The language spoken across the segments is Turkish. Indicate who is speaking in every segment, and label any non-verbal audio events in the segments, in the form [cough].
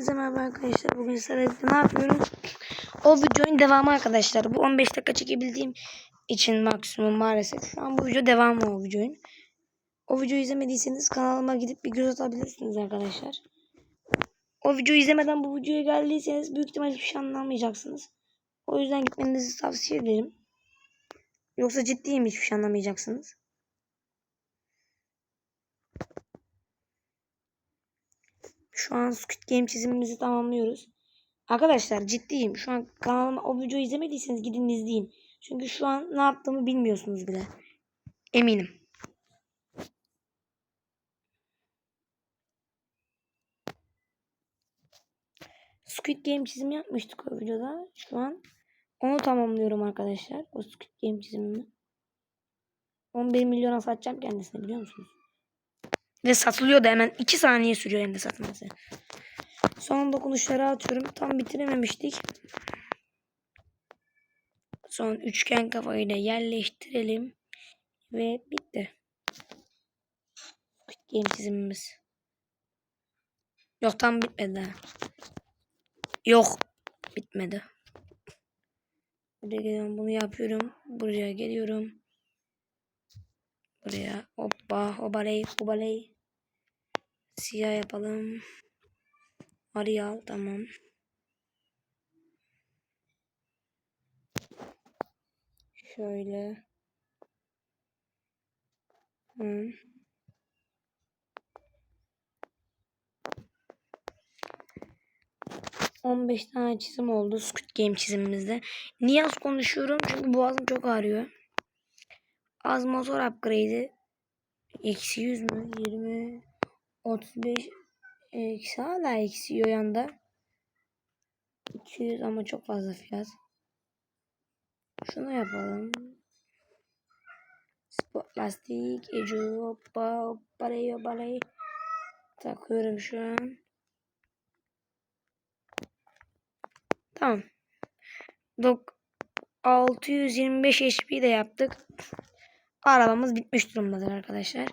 Speaker 1: Herkese merhaba arkadaşlar. Bugün sizlerle ne yapıyoruz? O videonun devamı arkadaşlar. Bu 15 dakika çekebildiğim için maksimum maalesef. Şu an bu video devamı o videonun. O videoyu izlemediyseniz kanalıma gidip bir göz atabilirsiniz arkadaşlar. O videoyu izlemeden bu videoya geldiyseniz büyük ihtimal hiçbir şey anlamayacaksınız. O yüzden gitmenizi tavsiye ederim. Yoksa ciddiyim hiçbir şey anlamayacaksınız. Şu an Squid Game çizimimizi tamamlıyoruz. Arkadaşlar ciddiyim. Şu an kanalıma o videoyu izlemediyseniz gidin izleyin. Çünkü şu an ne yaptığımı bilmiyorsunuz bile. Eminim. Squid Game çizimi yapmıştık o videoda. Şu an onu tamamlıyorum arkadaşlar. O Squid Game çizimimi. 11 milyona satacağım kendisine biliyor musunuz? Ve satılıyor da hemen 2 saniye sürüyor hem satması. Son dokunuşları atıyorum. Tam bitirememiştik. Son üçgen kafayı da yerleştirelim. Ve bitti. Game çizimimiz. Yok tam bitmedi daha. Yok. Bitmedi. Buraya geliyorum. Bunu yapıyorum. Buraya geliyorum. Buraya. Hoppa. Hobaley. Hobaley. Siyah yapalım. Arial. Tamam. Şöyle. Hı. On beş tane çizim oldu Squid Game çizimimizde. Niye az konuşuyorum? Çünkü boğazım çok ağrıyor. Az motor upgrade'i. Eksi 100 mü? 20 35 eksi hala eksiyor yanda. 200 ama çok fazla fiyat. Şunu yapalım. Spot lastik, ecu, hoppa, hopparayı, hopparayı. Takıyorum şu an. Tamam. Dok 625 HP de yaptık. Arabamız bitmiş durumdadır arkadaşlar.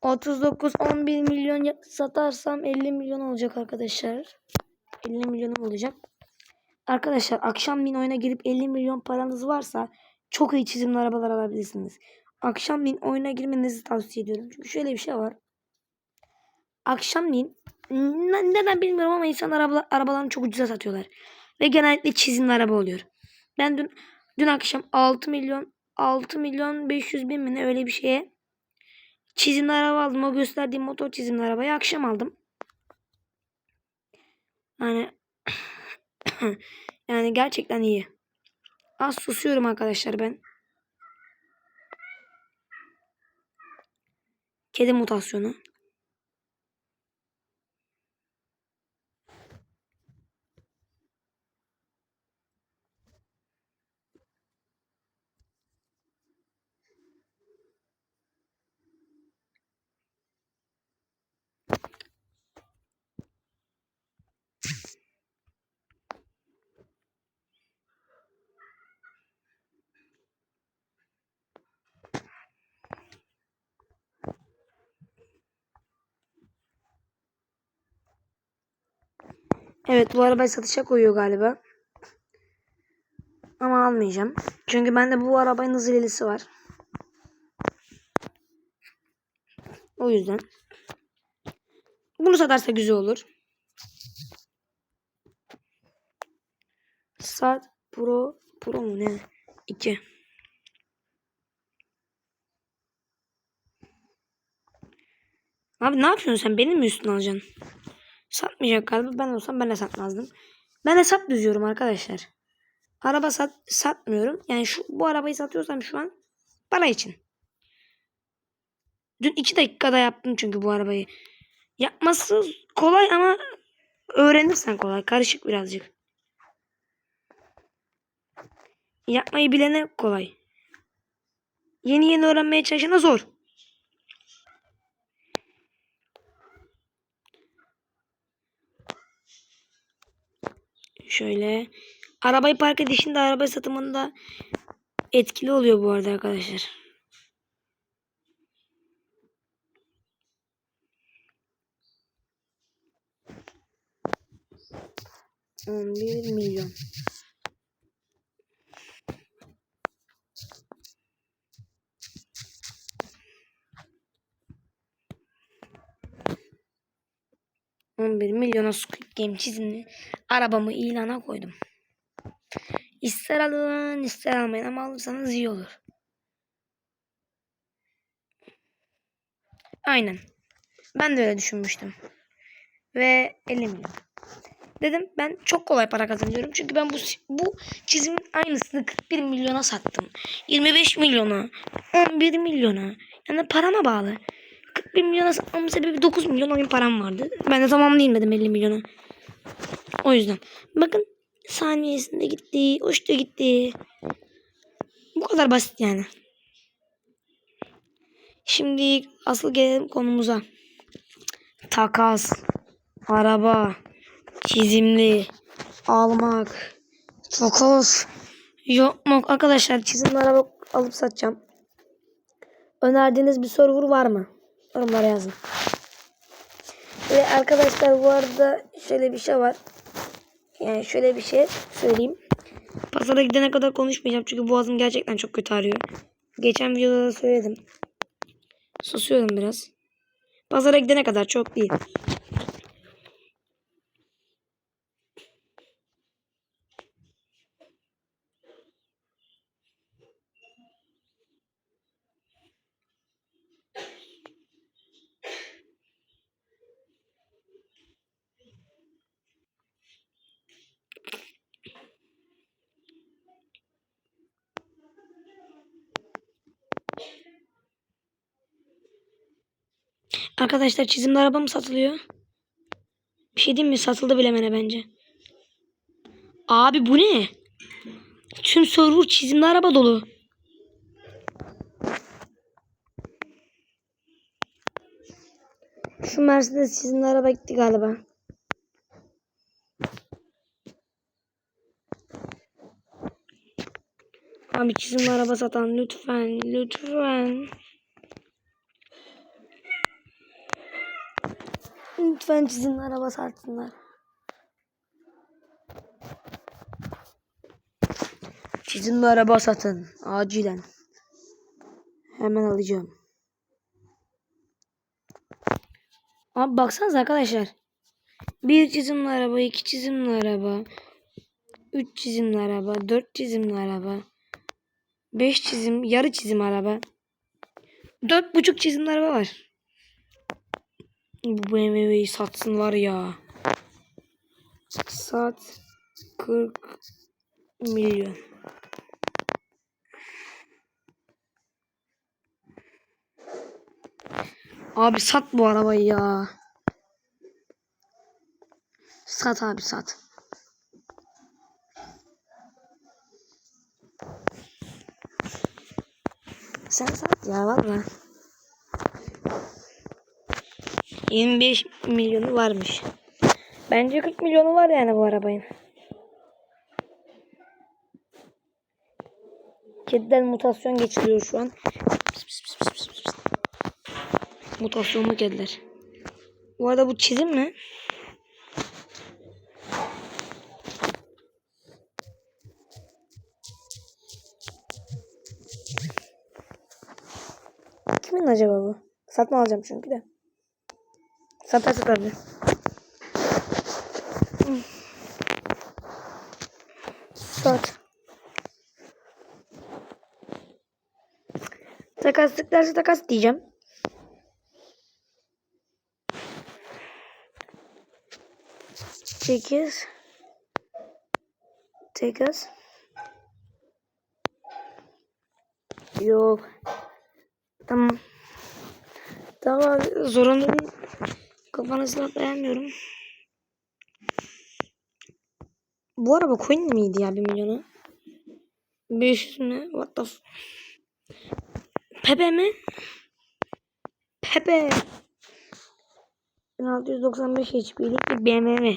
Speaker 1: 39 11 milyon satarsam 50 milyon olacak arkadaşlar. 50 milyon olacak. Arkadaşlar akşamleyin oyuna girip 50 milyon paranız varsa çok iyi çizimli arabalar alabilirsiniz. Akşamleyin oyuna girmenizi tavsiye ediyorum. Çünkü şöyle bir şey var. Akşamleyin neden bilmiyorum ama insanlar araba, arabalarını çok ucuza satıyorlar. Ve genellikle çizimli araba oluyor. Ben dün dün akşam 6 milyon 6 milyon 500 bin mi öyle bir şeye çizimli araba aldım. O gösterdiğim motor çizimli arabayı akşam aldım. Yani [coughs] yani gerçekten iyi. Az susuyorum arkadaşlar ben. Kedi mutasyonu. Evet bu arabayı satışa koyuyor galiba. Ama almayacağım. Çünkü bende bu arabanın hızlı ilisi var. O yüzden. Bunu satarsa güzel olur. Sat Pro Pro mu ne? 2. Abi ne yapıyorsun sen? Benim mi üstüne alacaksın? Satmayacak galiba. Ben olsam ben de satmazdım. Ben hesap düzüyorum arkadaşlar. Araba sat, satmıyorum. Yani şu bu arabayı satıyorsam şu an para için. Dün iki dakikada yaptım çünkü bu arabayı. Yapması kolay ama öğrenirsen kolay. Karışık birazcık. Yapmayı bilene kolay. Yeni yeni öğrenmeye çalışana zor. Şöyle. Arabayı park edişinde araba satımında etkili oluyor bu arada arkadaşlar. 11 milyon. On bir milyona Squid Game çizimli arabamı ilana koydum. İster alın ister almayın ama alırsanız iyi olur. Aynen. Ben de öyle düşünmüştüm. Ve 50 milyon. Dedim ben çok kolay para kazanıyorum. Çünkü ben bu bu çizimin aynısını 41 milyona sattım. 25 milyona. 11 milyona. Yani parama bağlı. 41 milyona satmamın sebebi 9 milyon oyun param vardı. Ben de tamamlayayım dedim 50 milyona. O yüzden. Bakın saniyesinde gitti. Uçtu gitti. Bu kadar basit yani. Şimdi asıl gelelim konumuza. Takas, araba, çizimli, almak, takas, yapmak. Arkadaşlar çizimli araba alıp satacağım. Önerdiğiniz bir server var mı? Yorumlara yazın. Ve arkadaşlar bu arada şöyle bir şey var. Yani şöyle bir şey söyleyeyim. Pazara gidene kadar konuşmayacağım çünkü boğazım gerçekten çok kötü ağrıyor. Geçen videoda da söyledim. Susuyorum biraz. Pazara gidene kadar çok değil. Arkadaşlar çizimli araba mı satılıyor? Bir şey diyeyim mi? Satıldı bile bana bence. Abi bu ne? Tüm server çizimli araba dolu. Şu Mercedes çizimli araba gitti galiba. Abi çizimli araba satan lütfen lütfen. Lütfen çizimli araba satsınlar. Çizimli araba satın. Acilen. Hemen alacağım. Abi baksanıza arkadaşlar. Bir çizimli araba, iki çizimli araba, üç çizimli araba, dört çizimli araba, beş çizim, yarı çizim araba, dört buçuk çizimli araba var. Bu BMW'yi satsın var ya. Sat 40 milyon. Abi sat bu arabayı ya. Sat abi sat. Sen sat ya valla. 25 milyonu varmış. Bence 40 milyonu var yani bu arabanın. Kediden mutasyon geçiriyor şu an. Mutasyonlu kediler. Bu arada bu çizim mi? Kimin acaba bu? Satma alacağım çünkü de. Satarsa tabii. Sat. Takaslıklarsa takas diyeceğim. Sekiz. Takas. Yok. Tamam. Tamam zorunlu değil. Kafana silah dayanmıyorum. Bu araba coin miydi ya 1 milyonu? 500 mü? What the f Pepe mi? Pepe. 1695 HP'lik bir BMW.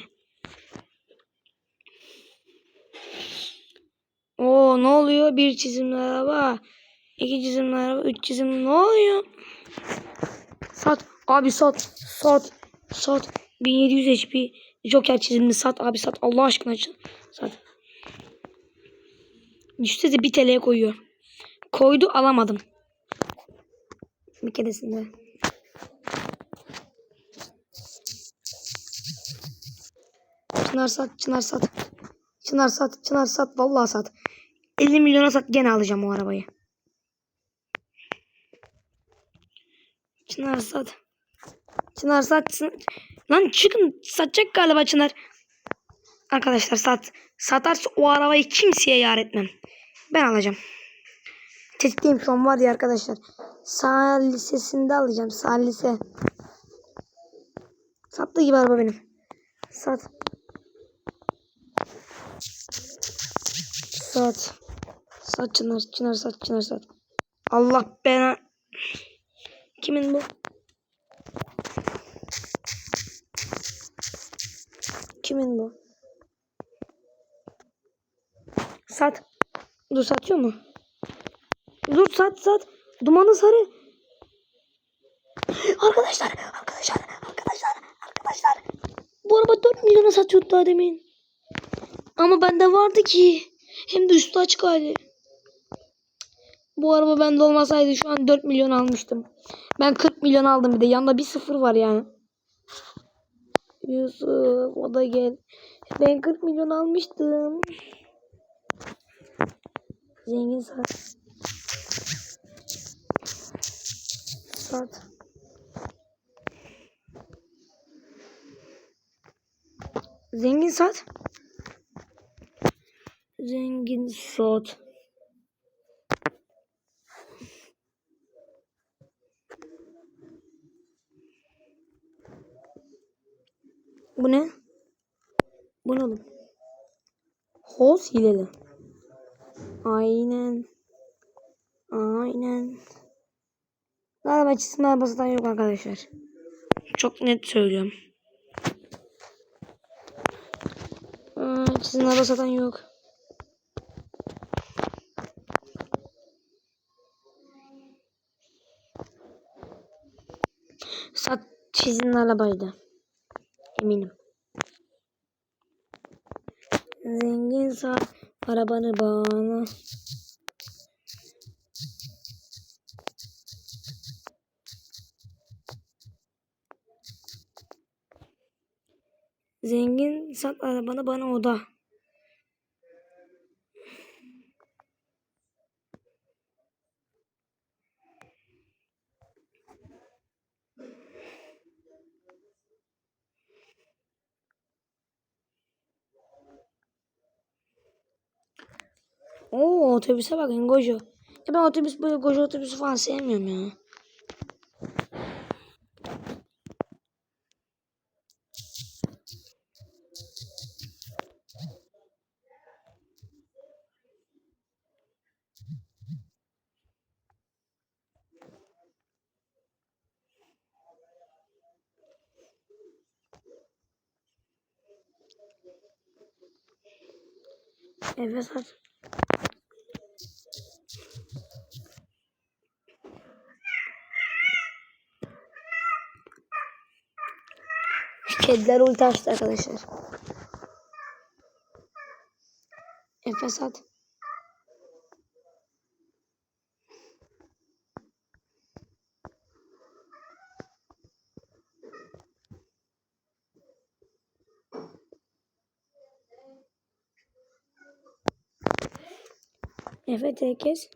Speaker 1: Oo ne oluyor? Bir çizimli araba. iki çizimli araba. Üç çizimli ne oluyor? Sat. Abi sat. Sat. Sat. 1700 HP. Joker çizimini sat abi sat. Allah aşkına sat. Düşünsene bir TL'ye koyuyor. Koydu alamadım. Bir keresinde. Çınar sat, çınar sat. Çınar sat, çınar sat. Vallahi sat. 50 milyona sat gene alacağım o arabayı. Çınar sat. Çınar sat. Çın- Lan çıkın satacak galiba Çınar. Arkadaşlar sat. Satarsa o arabayı kimseye yar etmem. Ben alacağım. Tetikteyim şu an var ya arkadaşlar. Sağ lisesinde alacağım. Sağ lise. Sattığı gibi araba benim. Sat. Sat. Sat Çınar. Çınar sat. Çınar sat. Allah bana. Kimin bu? Kimin bu? Sat. Dur satıyor mu? Dur sat sat. Dumanı sarı. Arkadaşlar, arkadaşlar, arkadaşlar, arkadaşlar. Bu araba 4 milyona satıyordu daha demin. Ama bende vardı ki. Hem de üstü açık hali. Bu araba bende olmasaydı şu an 4 milyon almıştım. Ben 40 milyon aldım bir de. Yanında bir sıfır var yani. Yusuf o da gel. Ben 40 milyon almıştım. Zengin sat. Sat. Zengin sat. Zengin sat. Bu ne? Bu? Hoz hileli. Aynen. Aynen. Galiba çizim arabasından yok arkadaşlar. Çok net söylüyorum. Aa, çizim araba satan yok. Sat çizim arabaydı. Eminim. Zengin sat arabanı bana. Zengin sat arabanı bana oda. Oo otobüse bakın Gojo. Ya ben otobüs böyle Gojo otobüsü falan sevmiyorum ya. Evet sat. Kediler ulti açtı arkadaşlar. Efe sat. Efe tekez.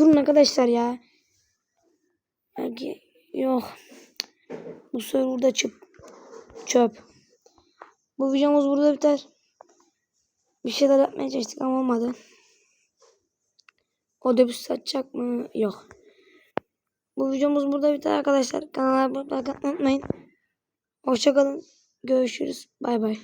Speaker 1: Durun arkadaşlar ya. Belki yok. Bu serverda çöp. Çöp. Bu videomuz burada biter. Bir şeyler yapmaya çalıştık ama olmadı. Otobüs satacak mı? Yok. Bu videomuz burada biter arkadaşlar. Kanala abone olmayı unutmayın. Hoşçakalın. Görüşürüz. Bay bay.